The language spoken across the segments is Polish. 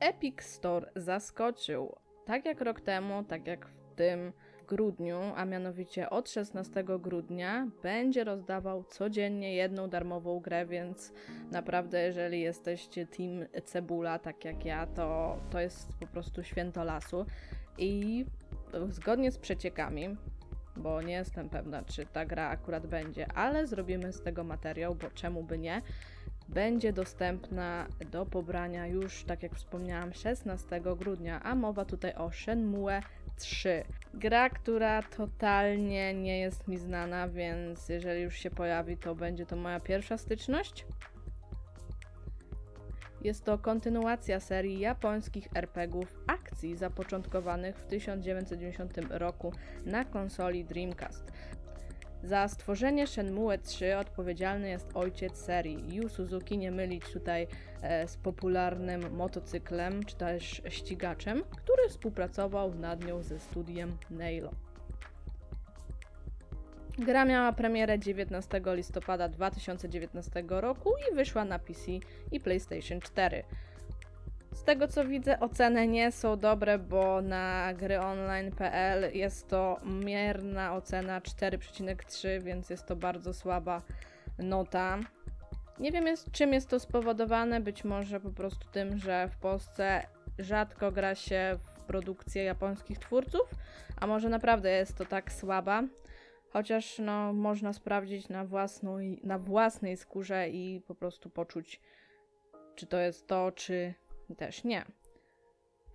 Epic Store zaskoczył. Tak jak rok temu, tak jak w tym grudniu, a mianowicie od 16 grudnia, będzie rozdawał codziennie jedną darmową grę, więc naprawdę, jeżeli jesteście team Cebula, tak jak ja, to, to jest po prostu święto lasu. I zgodnie z przeciekami, bo nie jestem pewna, czy ta gra akurat będzie, ale zrobimy z tego materiał, bo czemu by nie. Będzie dostępna do pobrania już, tak jak wspomniałam, 16 grudnia, a mowa tutaj o Shenmue 3. Gra, która totalnie nie jest mi znana, więc jeżeli już się pojawi, to będzie to moja pierwsza styczność. Jest to kontynuacja serii japońskich RPGów akcji zapoczątkowanych w 1990 roku na konsoli Dreamcast. Za stworzenie Shenmue 3 odpowiedzialny jest ojciec serii Yu Suzuki, nie mylić tutaj e, z popularnym motocyklem czy też ścigaczem, który współpracował nad nią ze studiem Nailo. Gra miała premierę 19 listopada 2019 roku i wyszła na PC i PlayStation 4. Z tego co widzę, oceny nie są dobre, bo na gryonline.pl jest to mierna ocena 4,3, więc jest to bardzo słaba nota. Nie wiem jest, czym jest to spowodowane, być może po prostu tym, że w Polsce rzadko gra się w produkcję japońskich twórców, a może naprawdę jest to tak słaba. Chociaż no, można sprawdzić na, własną, na własnej skórze i po prostu poczuć, czy to jest to, czy też nie.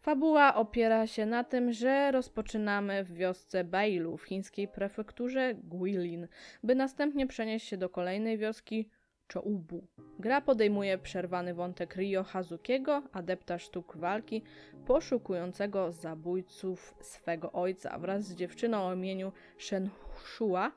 Fabuła opiera się na tym, że rozpoczynamy w wiosce Bailu w chińskiej prefekturze Guilin, by następnie przenieść się do kolejnej wioski Choubu. Gra podejmuje przerwany wątek Ryo Hazukiego, adepta sztuk walki, poszukującego zabójców swego ojca wraz z dziewczyną o imieniu Shenhua.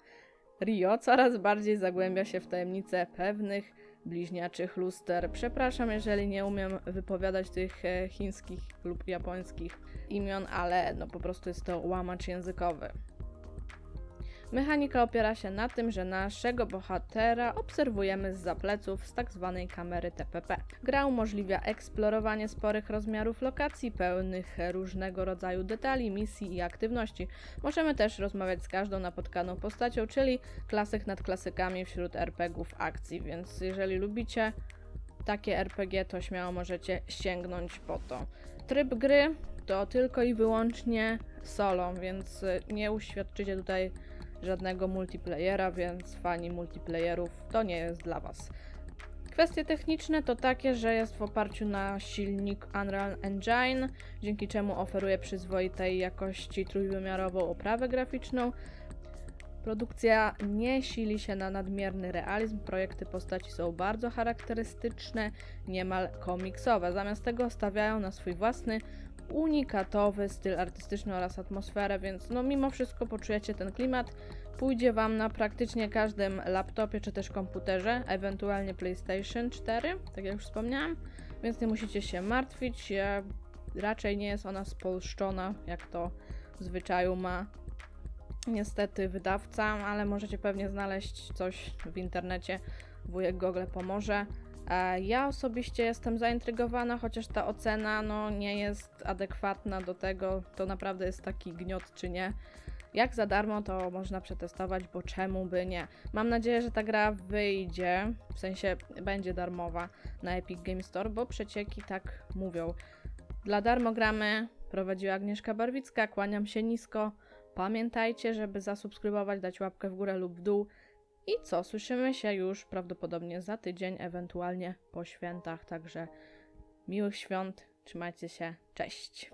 Ryo coraz bardziej zagłębia się w tajemnice pewnych bliźniaczych luster. Przepraszam, jeżeli nie umiem wypowiadać tych e, chińskich lub japońskich imion, ale no po prostu jest to łamacz językowy. Mechanika opiera się na tym, że naszego bohatera obserwujemy z zapleców z. Tak kamery TPP. Gra umożliwia eksplorowanie sporych rozmiarów lokacji, pełnych różnego rodzaju detali, misji i aktywności. Możemy też rozmawiać z każdą napotkaną postacią, czyli klasyk nad klasykami wśród RPGów akcji, więc jeżeli lubicie takie RPG, to śmiało możecie sięgnąć po to. Tryb gry to tylko i wyłącznie solo, więc nie uświadczycie tutaj żadnego multiplayera, więc fani multiplayerów to nie jest dla Was. Kwestie techniczne to takie, że jest w oparciu na silnik Unreal Engine, dzięki czemu oferuje przyzwoitej jakości trójwymiarową oprawę graficzną. Produkcja nie sili się na nadmierny realizm, projekty postaci są bardzo charakterystyczne, niemal komiksowe. Zamiast tego stawiają na swój własny unikatowy styl artystyczny oraz atmosferę, więc no mimo wszystko poczujecie ten klimat. Pójdzie Wam na praktycznie każdym laptopie czy też komputerze, ewentualnie PlayStation 4, tak jak już wspomniałam, więc nie musicie się martwić. Raczej nie jest ona spolszczona, jak to w zwyczaju ma niestety wydawca, ale możecie pewnie znaleźć coś w internecie. Wujek Google pomoże. Ja osobiście jestem zaintrygowana, chociaż ta ocena no, nie jest adekwatna do tego, to naprawdę jest taki gniot czy nie. Jak za darmo to można przetestować, bo czemu by nie? Mam nadzieję, że ta gra wyjdzie, w sensie będzie darmowa na Epic Game Store, bo przecieki tak mówią. Dla darmo gramy, prowadziła Agnieszka Barwicka, kłaniam się nisko. Pamiętajcie, żeby zasubskrybować, dać łapkę w górę lub w dół. I co? Słyszymy się już prawdopodobnie za tydzień, ewentualnie po świętach. Także miłych świąt, trzymajcie się, cześć.